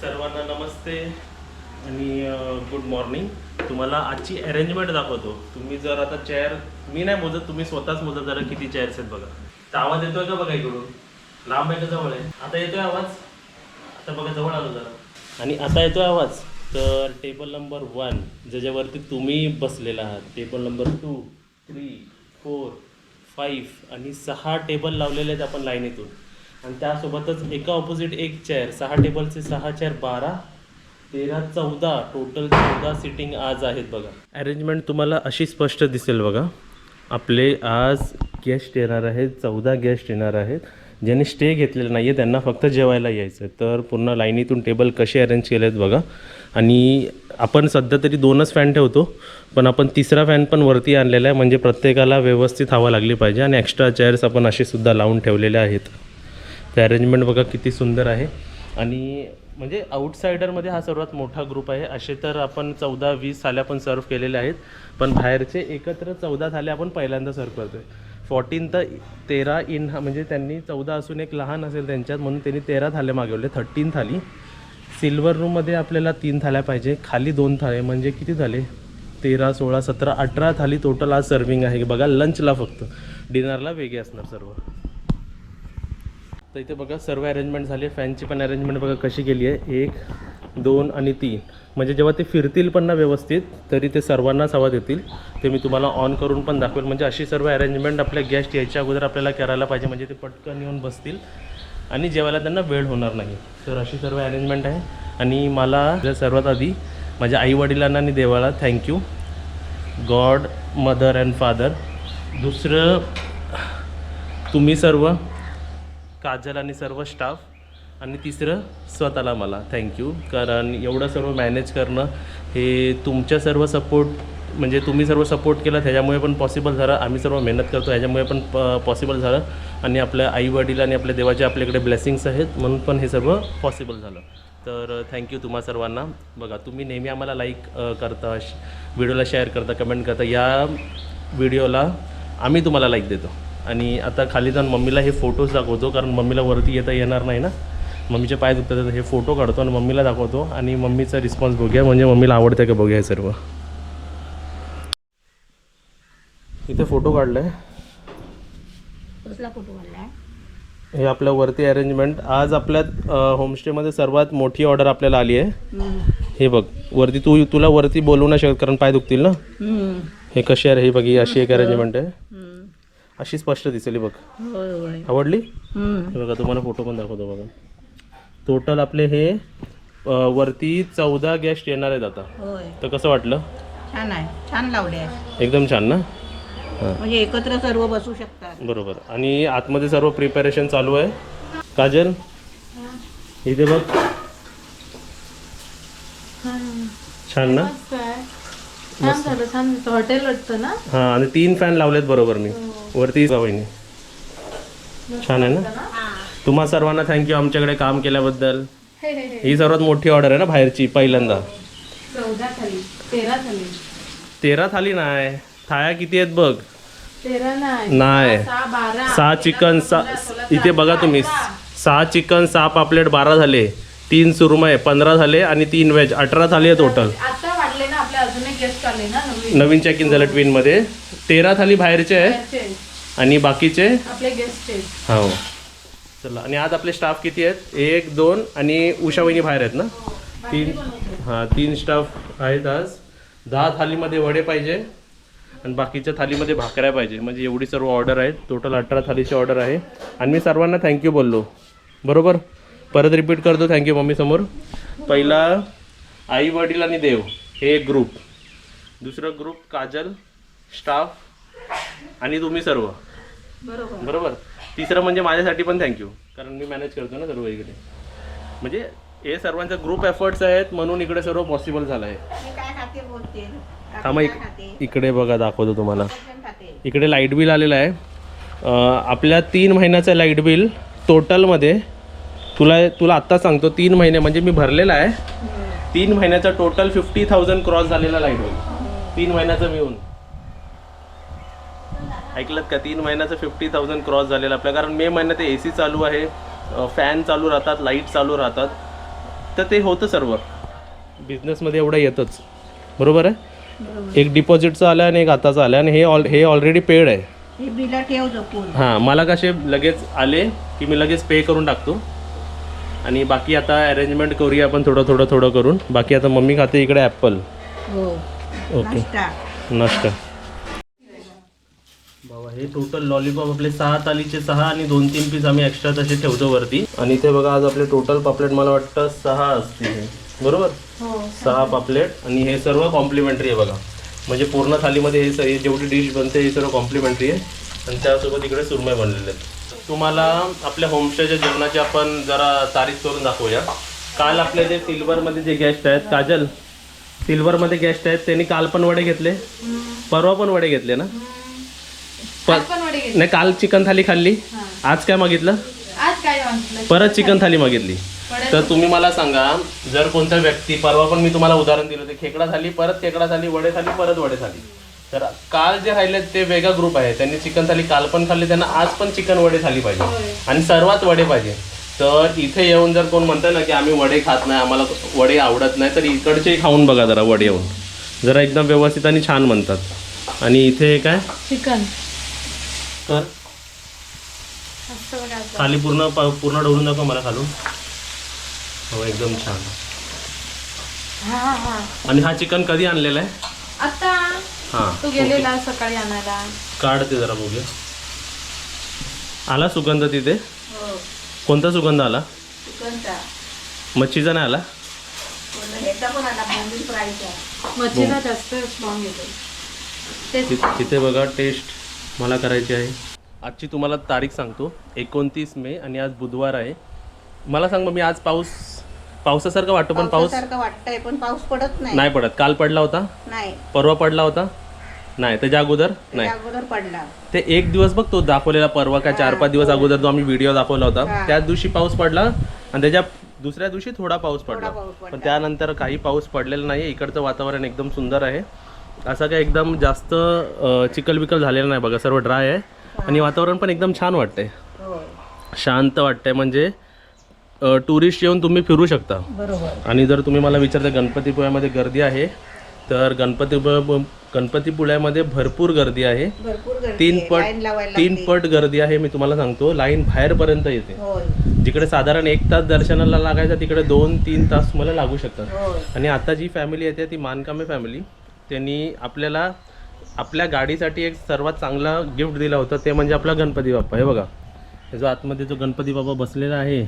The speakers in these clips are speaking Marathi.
सर्वांना नमस्ते आणि गुड मॉर्निंग तुम्हाला आजची अरेंजमेंट दाखवतो. तुम्ही जर आता चेअर मी नाही मोजत तुम्ही स्वतःच मोजत जरा किती चेअर्स आहेत बघा. तर आवाज येतोय का बघा इकडून? लांब आहे का जवळ आहे? आता येतोय आवाज? आता बघा जवळ आलो जरा. आणि आता येतोय आवाज. तर टेबल नंबर वन ज्याच्यावरती तुम्ही बसलेला आहात table number two three four five आणि सहा टेबल लावलेले आहेत आपण लाईनीतून. आणि त्यासोबतच एका ऑपोजिट एक चेअर सहा टेबलचे सहा चेअर बारा तेरा चौदा टोटल चौदा सिटिंग आज आहेत बघा. अरेंजमेंट तुम्हाला अशी स्पष्ट दिसेल बघा. आपले आज गेस्ट येणार आहेत चौदा गेस्ट येणार आहेत. ज्यांनी स्टे घेतलेला नाही आहे त्यांना फक्त जेवायला यायचं आहे तर पूर्ण लाईनीतून टेबल कसे अरेंज केले आहेत बघा. आणि आपण सध्या तरी दोनच फॅन ठेवतो पण आपण तिसरा फॅन पण वरती आणलेला आहे. म्हणजे प्रत्येकाला व्यवस्थित हवा लागली पाहिजे आणि एक्स्ट्रा चेअर्स आपण असे सुद्धा लावून ठेवलेले आहेत. ते अरेंजमेंट बघा किती सुंदर आहे. आणि म्हणजे आउटसायडरमध्ये हा सर्वात मोठा ग्रुप आहे. असे तर आपण चौदा वीस थाल्या पण सर्व केलेले आहेत. पण बाहेरचे एकत्र चौदा थाल्या आपण पहिल्यांदा सर्व करतो आहे फॉर्टीन तर तेरा इन हा म्हणजे त्यांनी चौदा असून एक लहान असेल त्यांच्यात म्हणून त्यांनी तेरा थाल्या मागवले. थर्टीन थाली. सिल्वर रूममध्ये आपल्याला तीन थाल्या पाहिजे. खाली दोन थाळे. म्हणजे किती झाले तेरा सोळा सतरा अठरा थाली टोटल आज सर्विंग आहे. बघा लंचला फक्त. डिनरला वेगळे असणार सर्व. तर इथे बघा सर्व अरेंजमेंट झाली आहे. फॅनची पण अरेंजमेंट बघा कशी केली आहे. एक दोन आणि तीन. म्हणजे जेव्हा ते फिरतील पण ना व्यवस्थित तरी ते सर्वांनाच हवा देतील. ते मी तुम्हाला ऑन करून पण दाखवेल. म्हणजे अशी सर्व अरेंजमेंट आपल्या गेस्ट यायच्या अगोदर आपल्याला करायला पाहिजे. म्हणजे ते पटकन येऊन बसतील. आणि जेवायला त्यांना वेळ होणार नाही. तर अशी सर्व अरेंजमेंट आहे. आणि मला सर्वात आधी माझ्या आईवडिलांना आणि देवाला thank you God mother and father दुसरं तुम्ही सर्व काजल आणि सर्व स्टाफ आणि तिसरं स्वतःला मला. थँक्यू कारण एवढं सर्व मॅनेज करणं हे तुमच्या सर्व सपोर्ट म्हणजे तुम्ही सर्व सपोर्ट केला त्याच्यामुळे पण पॉसिबल झालं. आम्ही सर्व मेहनत करतो ह्याच्यामुळे पण पॉसिबल झालं. आणि आपल्या आईवडील आणि आपल्या देवाचे आपल्याकडे ब्लेसिंग्स आहेत म्हणून पण हे सर्व पॉसिबल झालं. तर थँक्यू तुम्हा सर्वांना. बघा तुम्ही नेहमी आम्हाला लाईक करता व्हिडिओला शेअर करता कमेंट करता. या व्हिडिओला आम्ही तुम्हाला लाईक देतो. आणि आता खाली जाऊन मम्मीला हे फोटोज दाखवतो कारण मम्मीला वरती येता येणार नाही ना. मम्मीचे पाय दुखतात हे फोटो काढतो आणि मम्मीला दाखवतो. आणि मम्मीचा रिस्पॉन्स बघूया म्हणजे मम्मीला आवडतं का बघूया सर्व. इथे फोटो काढलाय. कसला फोटो काढलाय? हे आपल्या वरती अरेंजमेंट आज आपल्या होमस्टेमध्ये सर्वात मोठी ऑर्डर आपल्याला आली आहे. हे बघ वरती तू तुला वरती बोलवू नाही शकत कारण पाय दुखतील ना. हे कशी आहे हे बघ ही अशी एक अरेंजमेंट आहे. अशी स्पष्ट दिसेल ही बघ आवडली? हे बघा तुम्हाला फोटो पण दाखवतो बघा. टोटल आपले हे अ, वरती चौदा गेस्ट येणार आहेत आता. होय. तर कसं वाटलं? छान आहे. छान लावले आहे. एकदम छान ना? म्हणजे एकत्र सर्व बसू शकतात. बरोबर. आणि आतमध्ये सर्व प्रिपरेशन चालू आहे. काजल? इथे बघ. छान ना? हॉटेल वाटतं ना? हां आणि तीन फॅन लावलेत बरोबर मी. वरती वहिनी. छान आहे ना? तुम्हा सर्वांना थँक्यू आमच्याकडे काम केल्याबद्दल. हे सर्वात मोठी ऑर्डर आहे ना बाहेरची पहिल्यांदा. तेरा थाली. तेरा थाली नाही. थाळ्या किती आहेत बघ? नाही. सहा चिकन सहा इथे बघा तुम्ही. सहा चिकन सहा पापलेट बारा झाले तीन सुरमय पंधरा झाले आणि तीन व्हेज अठरा थाली आहे टोटल आता वाढले ना आपले अजून एक गेस्ट आले ना नवीन. चेक इन झालं ट्विनमध्ये तेरा थाली बाहेरचे आहे. आणि बाकीचे? आपले गेस्ट आहेत. हो. चला आणि आज आपले स्टाफ किती आहेत? एक दोन आणि उषा वहिनी बाहेर आहेत ना? तीन हां तीन स्टाफ आहेत आज. दहा थालीमध्ये वडे पाहिजे आणि बाकीच्या थालीमध्ये भाकऱ्या पाहिजे. म्हणजे एवढी सर्व ऑर्डर आहेत. टोटल अठरा थालीची ऑर्डर आहे. आणि मी सर्वांना थँक्यू बोललो. बरोबर? परत रिपीट करतो थँक्यू मम्मीसमोर. पहिला आई वडील आणि देव. हे एक ग्रुप दुसरं ग्रुप काजल स्टाफ आणि तुम्ही सर्व. बरोबर. बरोबर? तिसरं म्हणजे माझ्यासाठी पण थँक्यू कारण मी मॅनेज करतो ना सर्व इकडे. म्हणजे हे सर्वांचे ग्रुप एफर्ट्स आहेत म्हणून इकडे सर्व पॉसिबल झालं आहे मी काय खाते बोलते? थांबा इक खाते. इकडे बघा दाखवतो तुम्हाला. इकडे लाइट बिल आलेलं आहे. आपल्या तीन महिन्याचं लाइट बिल टोटलमध्ये तुला तुला आत्ता सांगतो तीन महिने म्हणजे मी भरलेला आहे. तीन महिन्याचा टोटल फिफ्टी थाउजंड क्रॉस झालेला लाइट बिल तीन महिन्याचं मिळून. ऐकलं का? तीन महिन्याचं फिफ्टी थाउजंड क्रॉस झालेलं आपल्या कारण मे महिन्यात ए सी चालू आहे फॅन चालू राहतात लाइट चालू राहतात. तर ते होतं सर्व. बिझनेसमध्ये एवढं येतच. बरोबर आहे? एक डिपॉझिटचं आलं आणि एक आताचं आलं आणि हे ऑल हे ऑलरेडी पेड आहे. हां मला कसे लगेच आले की मी लगेच पे करून टाकतो. आणि बाकी आता अरेंजमेंट करूया आपण थोडं थोडं थोडं करून. बाकी आता मम्मी खाते इकडे ॲपल हो. ओके. नाश्ता. नाश्ता. बाबा हे टोटल लॉलीपॉप आपले सहा तालीचे सहा आणि दोन तीन पीस आम्ही एक्स्ट्रा तसे ठेवतो वरती. आणि इथे बघा आज आपले टोटल पापलेट मला वाटतं सहा असतील हे. बरोबर? हो सहा. पापलेट आणि हे सर्व कॉम्प्लिमेंटरी आहे बघा. म्हणजे पूर्ण थालीमध्ये हे जेवढी डिश बनते हे सर्व कॉम्प्लिमेंटरी आहे. आणि त्यासोबत इकडे सुरमई बनलेले आहेत. तुम्हाला आपल्या होमस्टेच्या जेवणाची आपण जरा तारीफ करून दाखवूया. काल आपले जे सिल्वरमध्ये जे गेस्ट आहेत काजल सिल्वरमध्ये गेस्ट आहेत त्यांनी काल पण वडे घेतले. परवा पण वडे घेतले ना. नाही काल चिकन थाली खाल्ली. आज काय मागितलं? आज काय म्हटलं परत चिकन थाली मागितली. तर तुम्ही मला सांगा जर कोणता व्यक्ती परवा पण मी तुम्हाला उदाहरण दिलं ते खेकडा झाली परत खेकडा झाली वडे झाली परत वडे झाली तर काल जे राहिले ते वेगळा ग्रुप आहे. त्यांनी चिकन थाली काल पण खाल्ली त्यांना आज पण चिकन वडे झाली पाहिजे. आणि सर्वात वडे पाहिजे. तर इथे येऊन जर कोण म्हणतं ना की आम्ही वडे खात नाही आम्हाला वडे आवडत नाही तर इकडचे खाऊन बघा जरा वडे येऊन. जरा एकदम व्यवस्थित आणि छान म्हणतात. आणि इथे काय? चिकन तर. खाली पूर्ण पूर्ण डोळून दाखव मला खालून. हो एकदम छान. आणि हा चिकन कधी आणलेला आहे? आता हां. तू गेलेला सकाळी आणायला. काढते जरा बघूया. आला सुगंध तिथे? हो. कोणता सुगंध आला? मच्छीचा नाही आला? पूर्ण ह्याचा पण आला बोंबील फ्रायचा मच्छीला जास्त स्ट्रॉंग येतो. तेच. ति- तिथे बघा टेस्ट मला करायची आहे. आजची तुम्हाला तारीख सांगतो एकोणतीस मे आणि आज बुधवार आहे. मला सांग मग मी आज पाऊस पावसासारखं वाटतो पण पाऊस वाटतंय पण पाऊस पडत नाही. नाही पडत. काल पडला होता? नाही. परवा पडला होता? नाही. त्याच्या अगोदर? नाही. अगोदर पडला. ते एक दिवस बघ तो दाखवलेला परवा का चार पाच दिवस अगोदर जो आम्ही व्हिडिओ दाखवला होता हा. त्याच दिवशी पाऊस पडला आणि त्याच्या दुसऱ्या दिवशी थोडा पाऊस पडला. पण त्यानंतर काही पाऊस पडलेला नाही इकडचं वातावरण एकदम सुंदर आहे. असं काय एकदम जास्त अं, चिखल बिकल झालेलं नाही बघा. सर्व ड्राय आहे. आणि वातावरण पण एकदम छान वाटतंय. हो शांत वाटतंय. म्हणजे टुरिस्ट येऊन तुम्ही फिरू शकता. बरोबर. आणि जर तुम्ही मला विचारता गणपतीपुळ्यामध्ये गर्दी आहे तर गणपतीपुळ्या गणपतीपुळ्यामध्ये भरपूर गर्दी आहे. भरपूर गर्दी तीन आहे. पट लावायला तीन लागते. पट गर्दी आहे मी तुम्हाला सांगतो. लाईन बाहेरपर्यंत येते. होय. जिकडे साधारण एक तास दर्शनाला लागायचं तिकडे दोन तीन तास मला लागू शकतात. होय. आणि आता जी फॅमिली येते ती मानकामे फॅमिली त्यांनी आपल्याला आपल्या गाडीसाठी एक सर्वात चांगला गिफ्ट दिला होता ते म्हणजे आपला गणपती बाप्पा. हे बघा. जो आतमध्ये जो गणपती बाप्पा बसलेला आहे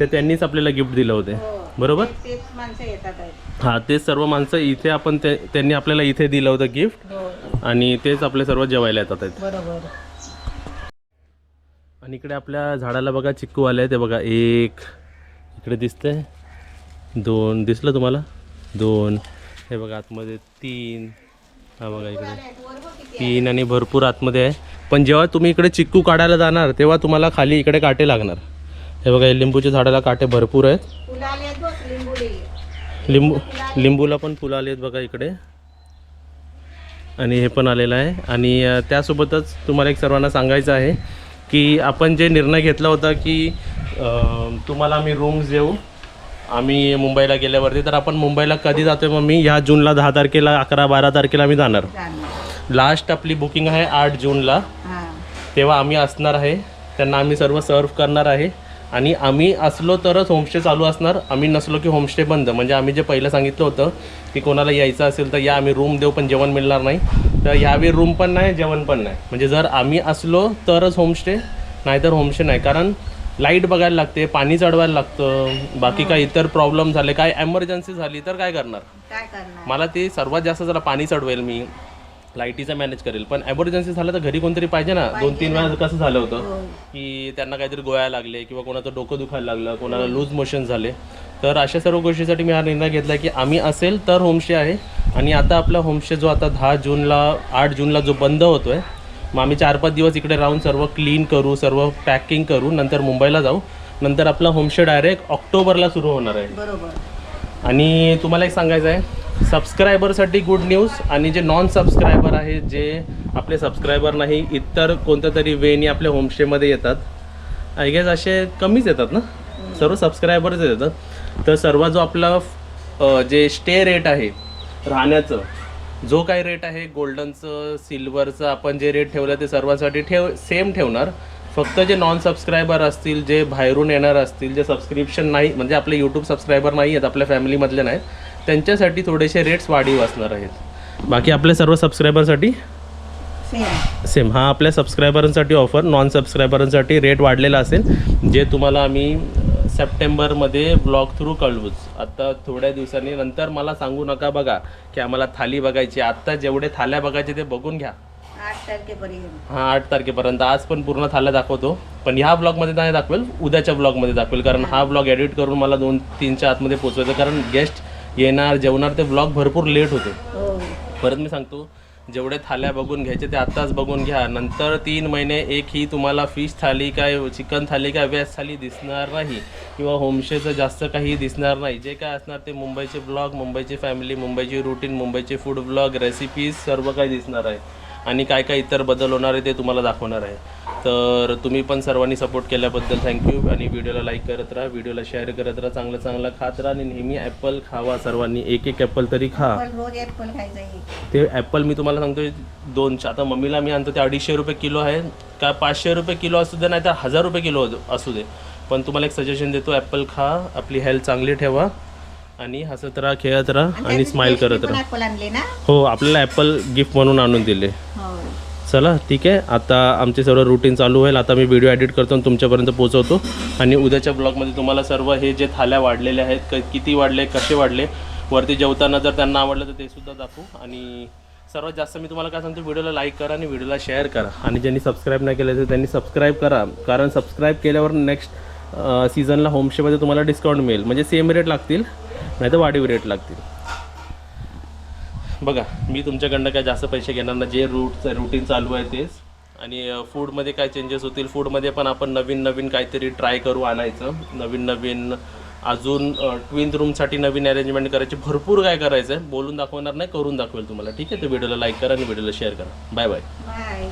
ते त्यांनीच आपल्याला गिफ्ट दिलं होते. हो. बरोबर? तेच माणसं येतात आहेत. हां तेच सर्व माणसं इथे आपण ते त्यांनी आपल्याला इथे दिलं होतं गिफ्ट. हो. आणि तेच आपले सर्व जेवायला येतात आहेत. बरोबर. आणि इकडे आपल्या झाडाला बघा चिक्कू आले ते बघा. एक इकडे दिसतंय. दोन दिसलं तुम्हाला? दोन. हे बघा आतमध्ये तीन. हा बघा इकडे. तीन आणि भरपूर आतमध्ये आहे. पण जेव्हा तुम्ही इकडे चिक्कू काढायला जाणार तेव्हा तुम्हाला खाली इकडे काटे लागणार. हे बघा हे लिंबूच्या झाडाला काटे भरपूर आहेत. लिंबू लिंबूला पण फुलं आली आहेत बघा इकडे. आणि हे पण आलेलं आहे. आणि त्यासोबतच तुम्हाला एक सर्वांना सांगायचं आहे की आपण जे निर्णय घेतला होता की तुम्हाला आम्ही रूम्स देऊ आम्ही मुंबईला गेल्यावरती तर आपण मुंबईला कधी जातोय मग मी ह्या जूनला दहा तारखेला अकरा बारा तारखेला आम्ही जाणार. लास्ट आपली बुकिंग आहे आठ जूनला. हां. तेव्हा आम्ही असणार आहे. त्यांना आम्ही सर्व सर्व करणार आहे. आणि आम्ही असलो तरच होमस्टे चालू असणार. आम्ही नसलो की होमस्टे बंद. म्हणजे आम्ही जे पहिलं सांगितलं होतं की कोणाला यायचं असेल तर या आम्ही रूम देऊ पण जेवण मिळणार नाही. तर यावेळी रूम पण नाही जेवण पण नाही. म्हणजे जर आम्ही असलो तरच होमस्टे नाहीतर होमस्टे नाही. कारण लाइट बघायला लागते पाणी चढवायला लागतं बाकी काही इतर प्रॉब्लेम झाले काय एमर्जन्सी झाली तर काय काय करणार? मला ते सर्वात जास्त जरा पाणी चढवेल मी. लाईटीचं मॅनेज करेल. पण एमर्जन्सी झालं तर घरी कोणतरी पाहिजे ना? दोन तीन वेळा कसं झालं होतं? हो. की त्यांना काहीतरी गोळ्या लागले किंवा कोणाचं डोकं दुखायला लागलं कोणाला लूज मोशन झाले. तर अशा सर्व गोष्टीसाठी मी हा निर्णय घेतला की आम्ही असेल तर होमस्टे आहे. आणि आता आपला होमस्टे जो आता दहा जूनला आठ जूनला जो बंद होतोय मग आम्ही चार पाच दिवस इकडे राहून सर्व क्लीन करू सर्व पॅकिंग करू नंतर मुंबईला जाऊ. नंतर आपला होमस्टे डायरेक्ट ऑक्टोबरला सुरू होणार आहे. बरोबर. आणि तुम्हाला एक सांगायचं आहे सबस्क्रायबरसाठी गुड न्यूज आणि जे नॉन सबस्क्रायबर आहेत जे आपले सबस्क्रायबर नाही इतर कोणत्या तरी वेनी आपल्या होमस्टेमध्ये येतात. आय गेस असे कमीच येतात ना? सर्व सबस्क्रायबरच येतात. तर सर्व जो आपला जे स्टे रेट आहे राहण्याचं जो काही रेट आहे गोल्डनचं सिल्वरचं आपण जे रेट ठेवलं ते सर्वांसाठी ठेव सेम ठेवणार. फक्त जे नॉन सबस्क्रायबर असतील जे बाहेरून येणार असतील जे सबस्क्रिप्शन नाही म्हणजे आपले यूट्यूब सबस्क्रायबर नाही आहेत आपल्या फॅमिलीमधले नाहीत त्यांच्यासाठी थोडेसे रेट्स वाढीव असणार आहेत. बाकी आपल्या सर्व सबस्क्रायबरसाठी सेम सेम हा आपल्या सबस्क्रायबरांसाठी ऑफर नॉन सबस्क्रायबरांसाठी रेट वाढलेला असेल जे तुम्हाला आम्ही सप्टेंबरमध्ये ब्लॉग थ्रू कळवूच आता थोड्या दिवसांनी नंतर मला सांगू नका बघा की आम्हाला थाली बघायची आत्ता जेवढे थाल्या बघायचे ते बघून घ्या. आठ तारखेपर्यंत. हा आठ तारखेपर्यंत. आज पण पूर्ण थाल्या दाखवतो. पण ह्या ब्लॉगमध्ये नाही दाखवेल उद्याच्या ब्लॉगमध्ये दाखवेल. कारण हा ब्लॉग एडिट करून मला दोन तीनच्या आतमध्ये पोचवायचं कारण गेस्ट येणार जेवणार ते ब्लॉग भरपूर लेट होतो. हो. परत मी सांगतो जेवढे थाल्या बघून घ्यायचे ते आत्ताच बघून घ्या. नंतर तीन महिने एक ही तुम्हाला फिश थाली काय चिकन थाली काय व्हेज थाली दिसणार नाही. किंवा होमस्टेचं जास्त काही दिसणार नाही. जे काय असणार ते मुंबईचे ब्लॉग मुंबईची फॅमिली मुंबईची रुटीन मुंबईचे फूड ब्लॉग रेसिपीज सर्व काही दिसणार आहे. आणि काय काय इतर बदल होणार आहे ते तुम्हाला दाखवणार आहे. तर तुम्ही पण सर्वांनी सपोर्ट केल्याबद्दल थँक्यू आणि व्हिडिओला लाईक करत राहा व्हिडिओला शेअर करत राहा चांगलं चांगलं खात राहा आणि नेहमी ॲपल खावा सर्वांनी. एक एक ॲपल तरी खा. रोज खायचं आहे. ते ॲपल मी तुम्हाला सांगतो दोनशे आता मम्मीला मी आणतो ते अडीचशे रुपये किलो आहे. का पाचशे रुपये किलो असू दे नाही तर हजार रुपये किलो असू दे. पण तुम्हाला एक सजेशन देतो ॲपल खा आपली हेल्थ चांगली ठेवा. आणि हसत राहा खेळत राहा आणि स्माईल करत राहा. हो आपल्याला ॲपल गिफ्ट म्हणून आणून दिले. चला ठीक आहे. आता आमचे सर्व रुटीन चालू होईल. आता मी व्हिडिओ एडिट करतो आणि तुमच्यापर्यंत पोहोचवतो. आणि उद्याच्या ब्लॉगमध्ये तुम्हाला सर्व हे जे थाल्या वाढलेले आहेत क किती वाढले कसे वाढले वरती जेवताना जर त्यांना आवडलं तर ते सुद्धा दाखवू. आणि सर्वात जास्त मी तुम्हाला काय सांगतो व्हिडिओला लाईक करा आणि व्हिडिओला शेअर करा. आणि ज्यांनी सबस्क्राईब नाही केलं तर त्यांनी सबस्क्राईब करा. कारण सबस्क्राईब केल्यावर नेक्स्ट सीझनला होमस्टेमध्ये तुम्हाला डिस्काउंट मिळेल. म्हणजे सेम रेट लागतील. नाही तर वाढीव रेट लागतील. बघा मी तुमच्याकडनं काय जास्त पैसे घेणार ना जे रूट रुटीन चालू आहे तेच. आणि फूडमध्ये काय चेंजेस होतील? फूडमध्ये पण आपण नवीन नवीन काहीतरी ट्राय करू आणायचं. नवीन नवीन अजून ट्विन रूमसाठी नवीन अरेंजमेंट करायची. भरपूर काय करायचं आहे बोलून दाखवणार नाही करून दाखवेल तुम्हाला. ठीक आहे? तर व्हिडिओला लाईक करा आणि व्हिडिओला शेअर करा. Bye bye bye